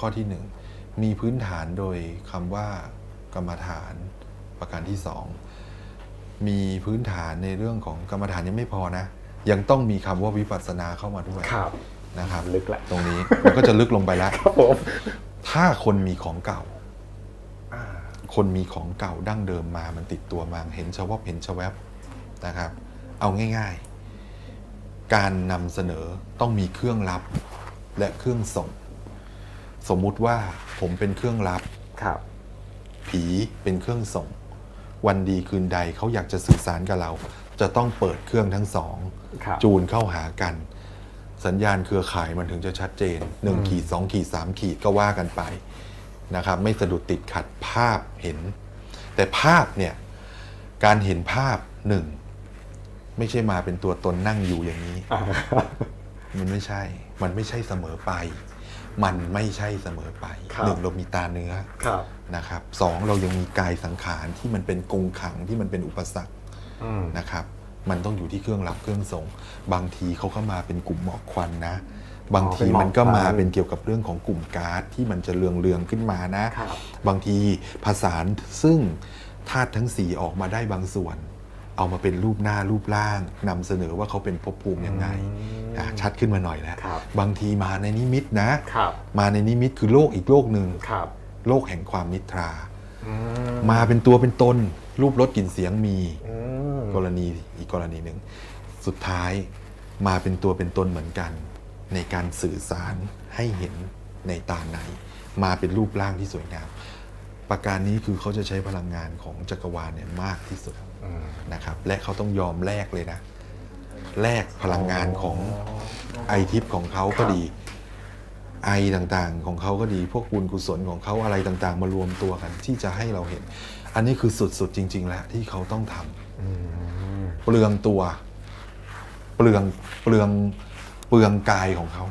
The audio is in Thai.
ข้อที่หนึ่งมีพื้นฐานโดยคำว่ากรรมฐานประการที่สองมีพื้นฐานในเรื่องของกรรมฐานยังไม่พอนะ ยังต้องมีคำว่าวิปัสสนาเข้ามาด้วยครับนะครับลึกละตรงนี้มันก็จะลึกลงไปแล้วครับผมถ้าคนมีของเก่าอ่าคนมีของเก่าดั้งเดิมมา มันติดตัวมาเห็นชะวบเห็นชะแวบนะครับ เอาง่าย ๆ การนำเสนอต้องมีเครื่องรับและเครื่องส่ง สมมุติว่าผมเป็นเครื่องรับครับ ผีเป็นเครื่องส่ง วันดีคืนใดเขาอยากจะสื่อสารกับเรา จะต้องเปิดเครื่องทั้งสอง ครับจูนเข้าหากัน สัญญาณเครือข่ายมันถึงจะชัดเจน1ขีด2ขีด3ขีดก็ว่ากันไปนะครับ ไม่สะดุดติดขัดภาพเห็น แต่ภาพเนี่ย การเห็นภาพหนึ่งไม่ใช่มาเป็นตัวตนนั่งอยู่อย่างนี้ อ่า มันไม่ใช่ มันไม่ใช่เสมอไป มันไม่ใช่เสมอไปครับหนึ่งเรามีตาเนื้อครับนะครับสองเรายังมีกายสังขารที่มันเป็นกงขังที่มันเป็นอุปสรรคอืมนะครับ มันต้องอยู่ที่เครื่องรับเครื่องส่ง บางทีเขาก็มาเป็นกลุ่มหมอกควันนะ บางทีมันก็มาเป็นเกี่ยวกับเรื่องของกลุ่มก๊าซที่มันจะเรืองเรืองๆขึ้นมานะครับบางทีผสานซึ่งธาตุทั้งสีออกมาได้บางส่วน เอามาเป็นรูปหน้ารูปร่างนำเสนอว่าเขาเป็นภพภูมิยังไงอะชัดขึ้นมาหน่อยแล้วครับบางทีมาในนิมิตนะครับมาในนิมิตคือโลกอีกโลกหนึ่งครับโลกแห่งความนิทราอืมมาเป็นตัวเป็นตน รูปรสกลิ่นเสียงมีอืมกรณีอีกกรณีหนึ่ง สุดท้ายมาเป็นตัวเป็นตนเหมือนกัน ในการสื่อสารให้เห็นในตาในมาเป็นรูปร่างที่สวยงาม ประการนี้คือเขาจะใช้พลังงานของจักรวาลเนี่ยมากที่สุดอืมนะครับ และเขาต้องยอมแลกเลยนะแลกพลังงานของไอทิพย์ของเขาก็ดี ไอต่างๆของเขาก็ดี พวกบุญกุศลของเขาอะไรต่างๆ มารวมตัวกันที่จะให้เราเห็น อันนี้คือสุดๆจริง ๆ แล้วที่เขาต้องทำอืมเปลืองตัว เปลืองเปลืองเปลืองกายของเขา